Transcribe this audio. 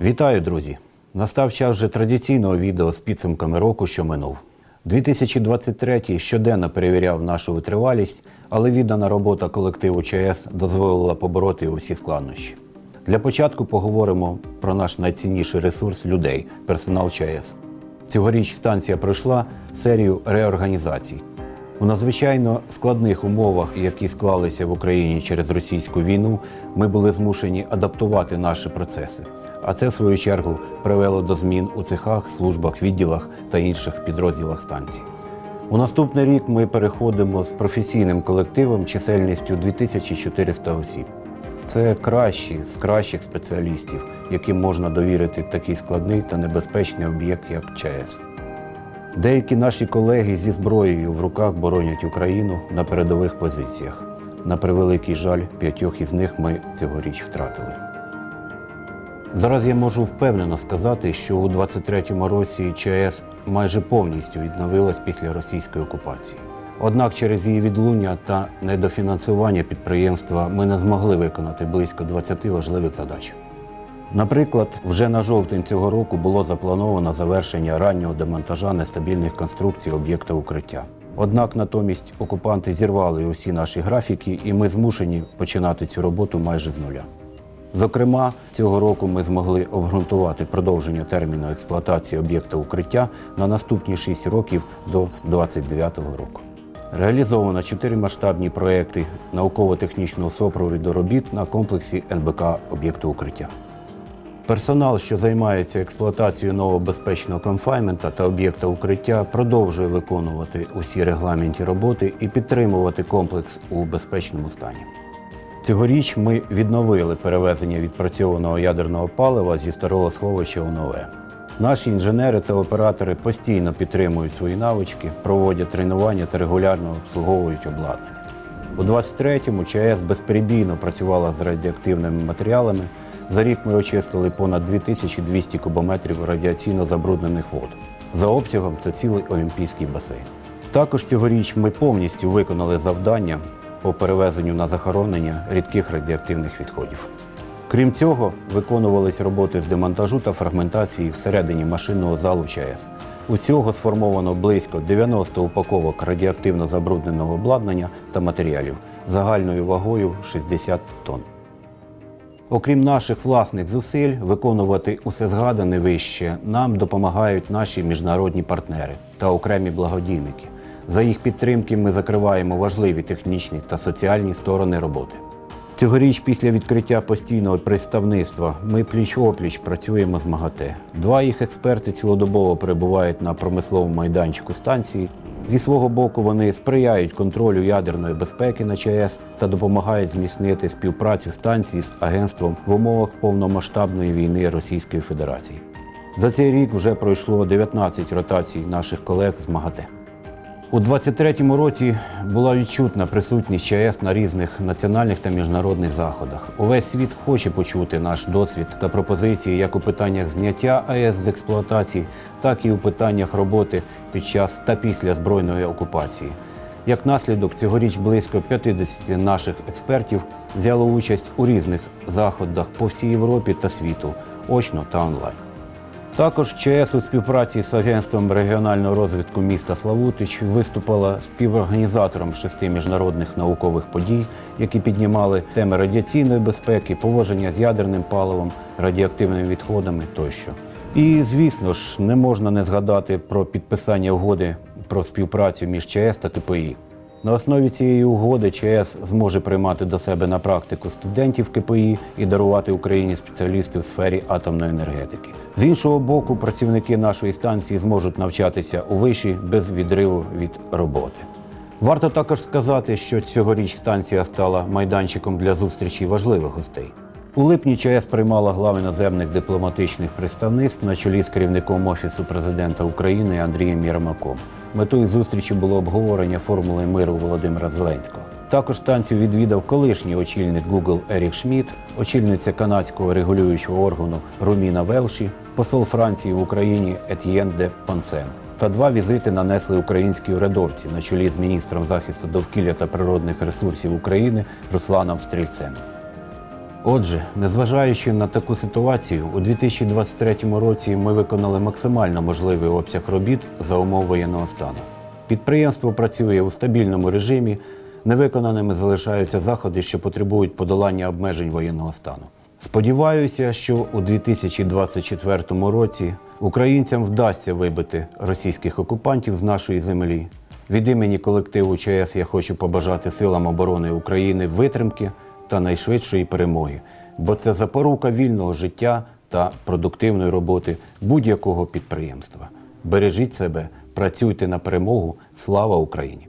Вітаю, друзі! Настав час вже традиційного відео з підсумками року, що минув. 2023 щоденно перевіряв нашу витривалість, але віддана робота колективу ЧАЕС дозволила побороти усі складнощі. Для початку поговоримо про наш найцінніший ресурс людей персонал ЧАЕС. Цьогоріч станція пройшла серію реорганізацій. У надзвичайно складних умовах, які склалися в Україні через російську війну, ми були змушені адаптувати наші процеси. А це, в свою чергу, привело до змін у цехах, службах, відділах та інших підрозділах станції. У наступний рік ми переходимо з професійним колективом чисельністю 2400 осіб. Це кращі з кращих спеціалістів, яким можна довірити такий складний та небезпечний об'єкт, як ЧАЕС. Деякі наші колеги зі зброєю в руках боронять Україну на передових позиціях. На превеликий жаль, п'ятьох із них ми цьогоріч втратили. Зараз я можу впевнено сказати, що у 23-му році ЧАЕС майже повністю відновилась після російської окупації. Однак через її відлуння та недофінансування підприємства ми не змогли виконати близько 20 важливих задач. Наприклад, вже на жовтень цього року було заплановано завершення раннього демонтажа нестабільних конструкцій об'єкта укриття. Однак натомість окупанти зірвали усі наші графіки, і ми змушені починати цю роботу майже з нуля. Зокрема, цього року ми змогли обґрунтувати продовження терміну експлуатації об'єкта укриття на наступні 6 років до 2029 року. Реалізовано чотири масштабні проекти науково-технічного супроводу робіт на комплексі НБК об'єкту укриття. Персонал, що займається експлуатацією нового безпечного конфаймента та об'єкта укриття, продовжує виконувати усі регламенті роботи і підтримувати комплекс у безпечному стані. Цьогоріч ми відновили перевезення відпрацьованого ядерного палива зі старого сховища у нове. Наші інженери та оператори постійно підтримують свої навички, проводять тренування та регулярно обслуговують обладнання. У 23-му ЧАЕС безперебійно працювала з радіоактивними матеріалами. За рік ми очистили понад 2200 кубометрів радіаційно забруднених вод. За обсягом це цілий олімпійський басейн. Також цьогоріч ми повністю виконали завдання по перевезенню на захоронення рідких радіоактивних відходів. Крім цього, виконувались роботи з демонтажу та фрагментації всередині машинного залу ЧАЕС. Усього сформовано близько 90 упаковок радіоактивно забрудненого обладнання та матеріалів загальною вагою 60 тонн. Окрім наших власних зусиль, виконувати усе згадане вище нам допомагають наші міжнародні партнери та окремі благодійники. За їх підтримки ми закриваємо важливі технічні та соціальні сторони роботи. Цьогоріч, після відкриття постійного представництва, ми пліч-опліч працюємо з МАГАТЕ. Два їх експерти цілодобово перебувають на промисловому майданчику станції. Зі свого боку, вони сприяють контролю ядерної безпеки на ЧАЕС та допомагають зміцнити співпрацю станції з агентством в умовах повномасштабної війни Російської Федерації. За цей рік вже пройшло 19 ротацій наших колег з МАГАТЕ. У 23-му році була відчутна присутність ЧАЕС на різних національних та міжнародних заходах. Увесь світ хоче почути наш досвід та пропозиції як у питаннях зняття АЕС з експлуатації, так і у питаннях роботи під час та після збройної окупації. Як наслідок, цьогоріч близько 50 наших експертів взяло участь у різних заходах по всій Європі та світу, очно та онлайн. Також ЧС у співпраці з агентством регіонального розвитку міста Славутич виступила співорганізатором шести міжнародних наукових подій, які піднімали теми радіаційної безпеки, поводження з ядерним паливом, радіоактивними відходами тощо. І звісно ж, не можна не згадати про підписання угоди про співпрацю між ЧС та КПІ. На основі цієї угоди ЧС зможе приймати до себе на практику студентів КПІ і дарувати Україні спеціалістів у сфері атомної енергетики. З іншого боку, працівники нашої станції зможуть навчатися у виші без відриву від роботи. Варто також сказати, що цьогоріч станція стала майданчиком для зустрічі важливих гостей. У липні ЧАЕС приймала глав іноземних дипломатичних представництв на чолі з керівником Офісу президента України Андрієм Єрмаком. Метою зустрічі було обговорення формули миру Володимира Зеленського. Також станцію відвідав колишній очільник Google Ерік Шмідт, очільниця канадського регулюючого органу Руміна Велші, посол Франції в Україні Етьєн де Понсен. Та два візити нанесли українські урядовці на чолі з міністром захисту довкілля та природних ресурсів України Русланом Стрільцем. Отже, незважаючи на таку ситуацію, у 2023 році ми виконали максимально можливий обсяг робіт за умов воєнного стану. Підприємство працює у стабільному режимі, невиконаними залишаються заходи, що потребують подолання обмежень воєнного стану. Сподіваюся, що у 2024 році українцям вдасться вибити російських окупантів з нашої землі. Від імені колективу ЧС я хочу побажати силам оборони України витримки та найшвидшої перемоги, бо це запорука вільного життя та продуктивної роботи будь-якого підприємства. Бережіть себе, працюйте на перемогу. Слава Україні!